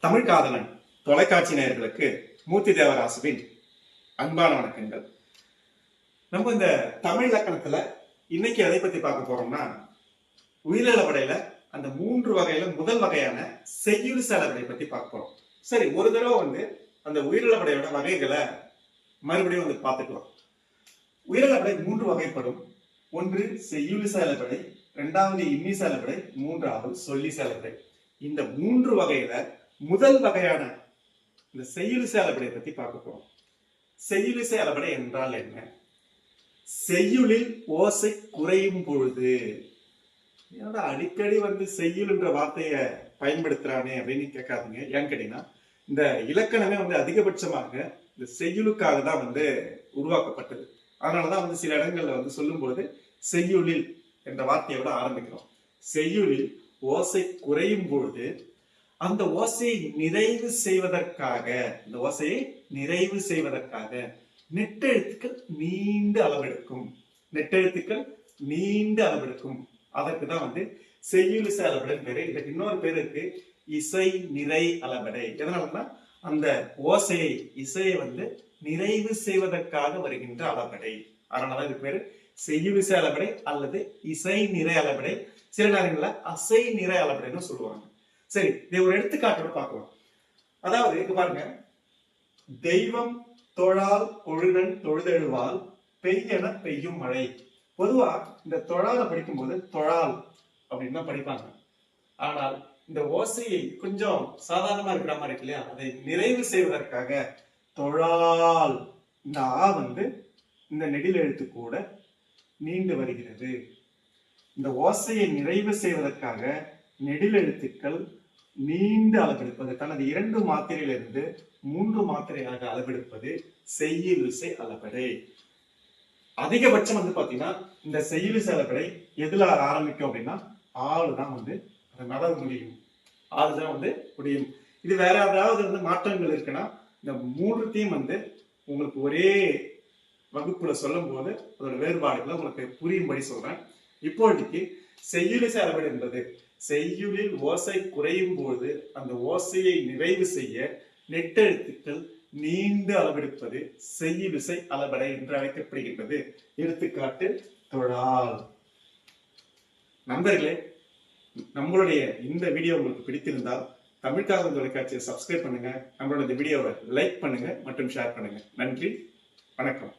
தமிழ் காதலன் தொலைக்காட்சி நேயர்களுக்கு மூர்த்தி தேவராசுவின் அன்பான வணக்கங்கள். நம்ம இந்த தமிழ் இலக்கணத்துல இன்னைக்கு எதை பத்தி பார்க்க போறோம்னா உயிரிழப்படையில அந்த மூன்று வகையில முதல் வகையான செய்யுள் செலவடை பத்தி பார்க்க போறோம். சரி ஒரு தடவை வந்து அந்த உயிரிழப்படையோட வகைகளை மறுபடியும் வந்து பார்த்துக்கலாம் உயிரிழப்படை மூன்று வகைப்படும். ஒன்று செய்யுள் செயலப்படை இரண்டாவது இன்னி செயலப்படை மூன்றாவது சொல்லி செயலப்படை இந்த மூன்று வகையில முதல் வகையான இந்த செய்யுளிசை செயலப்படை பத்தி பார்க்க போறோம். செய்யுளிசை அளபடை என்றால் என்ன? செய்யுளில் ஓசை குறையும் பொழுது. என்னடா அடிக்கடி வந்து செய்யுள் என்ற வார்த்தையை பயன்படுத்துறானே அப்படின்னு கேட்காதீங்க. ஏன்னு கேட்டீங்கன்னா இந்த இலக்கணமே வந்து அதிகபட்சமாக இந்த செய்யுளுக்காக தான் வந்து உருவாக்கப்பட்டது. அதனாலதான் வந்து சில இடங்கள்ல வந்து சொல்லும்போது செய்யுளில் என்ற வார்த்தையோட ஆரம்பிக்கிறோம். செய்யுளில் ஓசை குறையும் பொழுது அந்த ஓசையை நிறைவு செய்வதற்காக இந்த ஓசையை நிறைவு செய்வதற்காக நெட்டெழுத்துக்கள் நீண்ட அளவெடுக்கும். நெட்டெழுத்துக்கள் நீண்ட அளவெடுக்கும். அதற்கு தான் வந்து செய்யுளிசை அளபடை பேரு. இதுக்கு இன்னொரு பேருக்கு இருக்கு இசை நிறை அளவடை எதனாலன்னா அந்த ஓசையை இசையை வந்து நிறைவு செய்வதற்காக வருகின்ற அளவடை அதனாலதான் இது பேரு செய்யுளிசை அளவடை அல்லது இசை நிறை அளவடை சில நேரங்களில் அசை நிறை அளவடைன்னு சொல்லுவாங்க. சரி இதை ஒரு எடுத்துக்காட்டோட பார்க்கலாம். அதாவது இங்க பாருங்க. தெய்வம் தொழால் ஒழுகன் தொழுதெழுவால் பெய்யென பெய்யும் மழை. பொதுவா இந்த தொழால படிக்கும்போது தொழால் அப்படின்னு தான் படிப்பாங்க. ஆனால் இந்த ஓசையை கொஞ்சம் சாதாரணமா இருக்கிற மாதிரி இருக்கு இல்லையா? அதை நிறைவு செய்வதற்காக தொழால். இந்த ஆ வந்து இந்த நெடில் எழுத்து கூட நீண்டு வருகிறது. இந்த ஓசையை நிறைவு செய்வதற்காக நெடில் எழுத்துக்கள் நீண்ட அளவெடுப்பது தனது இரண்டு மாத்திரையிலிருந்து மூன்று மாத்திரையாக அளவெடுப்பது செய்யுள் விசை அதிகபட்சம் வந்து பாத்தீங்கன்னா இந்த செய்யுள் விசை அளபடை எதுல ஆரம்பிக்கும் அப்படின்னா ஆளு தான் வந்து அதை நடவு முடியும். ஆளு தான் வந்து முடியும். இது வேற ஏதாவது வந்து மாற்றங்கள் இருக்குன்னா இந்த மூன்றுத்தையும் வந்து உங்களுக்கு ஒரே வகுப்புல சொல்லும் போது அதோட வேறுபாடுகளை உங்களுக்கு புரியும்படி சொல்றேன். இப்போதைக்கு செய்யுளிசை அளவடை என்பது செய்யுளில் ஓசை குறையும் போது அந்த ஓசையை நிறைவு செய்ய நெட்டெழுத்துக்கள் நீண்டு அளவெடுப்பது செய்யுளிசை அளபடை என்று அழைக்கப்படுகின்றது. எடுத்துக்காட்டு தொழால். நண்பர்களே நம்மளுடைய இந்த வீடியோ உங்களுக்கு பிடித்திருந்தால் தமிழ்காக தொலைக்காட்சியை சப்ஸ்கிரைப் பண்ணுங்க. நம்மளோட இந்த வீடியோவை லைக் பண்ணுங்க மற்றும் ஷேர் பண்ணுங்க. நன்றி வணக்கம்.